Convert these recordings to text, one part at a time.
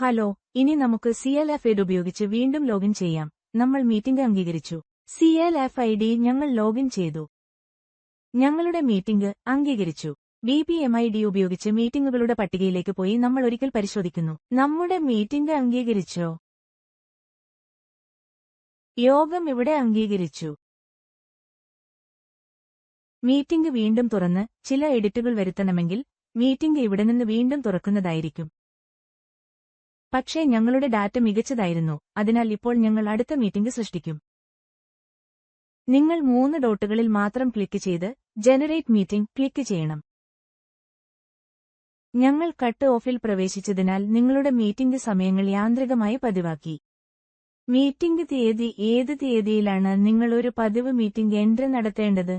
Hello ഇനി നമുക്ക് C L F ഐഡ് ഉപയോഗിച്ച് വീണ്ടും ലോഗിൻ ചെയ്യാം. നമ്മൾ മീറ്റിംഗ് അംഗീകരിച്ചു. C L F I D ഞങ്ങൾ ലോഗിൻ ചെയ്തു. ഞങ്ങളുടെ മീറ്റിംഗ് അംഗീകരിച്ചു. B P M I D ഉപയോഗിച്ച് മീറ്റിംഗുകളുടെ പട്ടികയിലേക്ക് പോയി നമ്മൾ ഒരിക്കൽ പരിശോധിക്കുന്നു. നമ്മുടെ മീറ്റിംഗ് അംഗീകരിച്ചോ? യോഗം ഇവിടെ അംഗീകരിച്ചു. മീറ്റിംഗ് വീണ്ടും തുറന്ന് ചില എഡിറ്റുകൾ വരുത്തണമെങ്കിൽ മീറ്റിംഗ് ഇവിടെ നിന്ന് വീണ്ടും തുറക്കുന്നതായിരിക്കും. പക്ഷേ ഞങ്ങളുടെ ഡാറ്റ മികച്ചതായിരുന്നു. അതിനാൽ ഇപ്പോൾ ഞങ്ങൾ അടുത്ത മീറ്റിംഗ് സൃഷ്ടിക്കും. നിങ്ങൾ മൂന്ന് ഡോട്ടുകളിൽ മാത്രം ക്ലിക്ക് ചെയ്ത് ജനറേറ്റ് മീറ്റിംഗ് ക്ലിക്ക് ചെയ്യണം. ഞങ്ങൾ കട്ട് ഓഫിൽ പ്രവേശിച്ചതിനാൽ നിങ്ങളുടെ മീറ്റിംഗ് സമയങ്ങൾ യാന്ത്രികമായി പതിവാക്കി. മീറ്റിംഗ് തീയതി ഏത് തീയതിയിലാണ് നിങ്ങൾ ഒരു പതിവ് മീറ്റിംഗ് എൻട്രി നടത്തേണ്ടത്?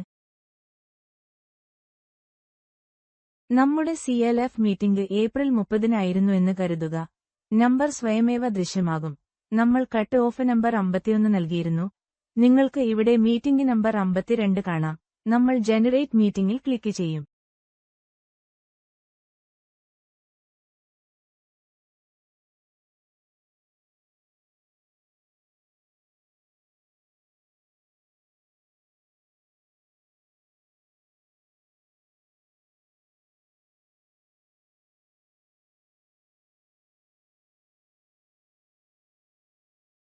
നമ്മുടെ C L F meeting April മുപ്പതിനായിരുന്നു എന്ന് കരുതുക. നമ്പർ സ്വയമേവ ദൃശ്യമാകും. നമ്മൾ കട്ട് ഓഫ് നമ്പർ അമ്പത്തിയൊന്ന് നൽകിയിരുന്നു. നിങ്ങൾക്ക് ഇവിടെ മീറ്റിംഗ് നമ്പർ അമ്പത്തിരണ്ട് കാണാം. നമ്മൾ ജനറേറ്റ് മീറ്റിംഗിൽ ക്ലിക്ക് ചെയ്യും.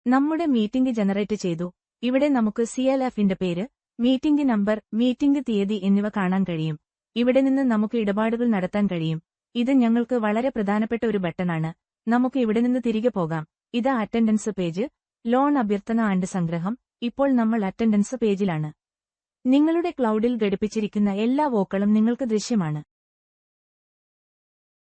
നമ്മുടെ മീറ്റിംഗ് ജനറേറ്റ് ചെയ്തു. ഇവിടെ നമുക്ക് സി എൽ എഫിന്റെ പേര് മീറ്റിംഗ് നമ്പർ മീറ്റിംഗ് തീയതി എന്നിവ കാണാൻ കഴിയും. ഇവിടെ നിന്ന് നമുക്ക് ഇടപാടുകൾ നടത്താൻ കഴിയും. ഇത് ഞങ്ങൾക്ക് വളരെ പ്രധാനപ്പെട്ട ഒരു ബട്ടണാണ്. നമുക്ക് ഇവിടെ നിന്ന് തിരികെ പോകാം. ഇത് അറ്റൻഡൻസ് പേജ് ലോൺ അഭ്യർത്ഥന ആണ്ട് സംഗ്രഹം. ഇപ്പോൾ നമ്മൾ അറ്റൻഡൻസ് പേജിലാണ്. നിങ്ങളുടെ ക്ലൗഡിൽ ഘടിപ്പിച്ചിരിക്കുന്ന എല്ലാ വോക്കളും നിങ്ങൾക്ക് ദൃശ്യമാണ്.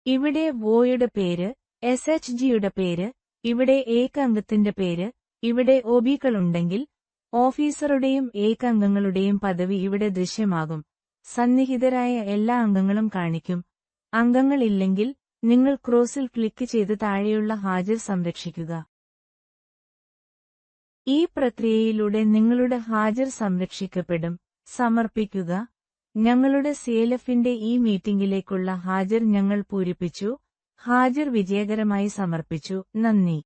ഇവിടെ വോയുടെ പേര് എസ് എച്ച് ജിയുടെ പേര് ഇവിടെ ഏകാംഗത്തിന്റെ പേര് ഇവിടെ ഒബികളുണ്ടെങ്കിൽ ഓഫീസറുടെയും ഏകാംഗങ്ങളുടെയും പദവി ഇവിടെ ദൃശ്യമാകും. സന്നിഹിതരായ എല്ലാ അംഗങ്ങളും കാണിക്കും. അംഗങ്ങളില്ലെങ്കിൽ നിങ്ങൾ ക്രോസിൽ ക്ലിക്ക് ചെയ്ത് താഴെയുള്ള ഹാജർ സംരക്ഷിക്കുക. ഈ പ്രക്രിയയിലൂടെ നിങ്ങളുടെ ഹാജർ സംരക്ഷിക്കപ്പെടും. സമർപ്പിക്കുക. ഞങ്ങളുടെ സിഎൽഎഫിന്റെ ഈ മീറ്റിംഗിലേക്കുള്ള ഹാജർ ഞങ്ങൾ പൂരിപ്പിച്ചു. ഹാജർ വിജയകരമായി സമർപ്പിച്ചു. നന്ദി.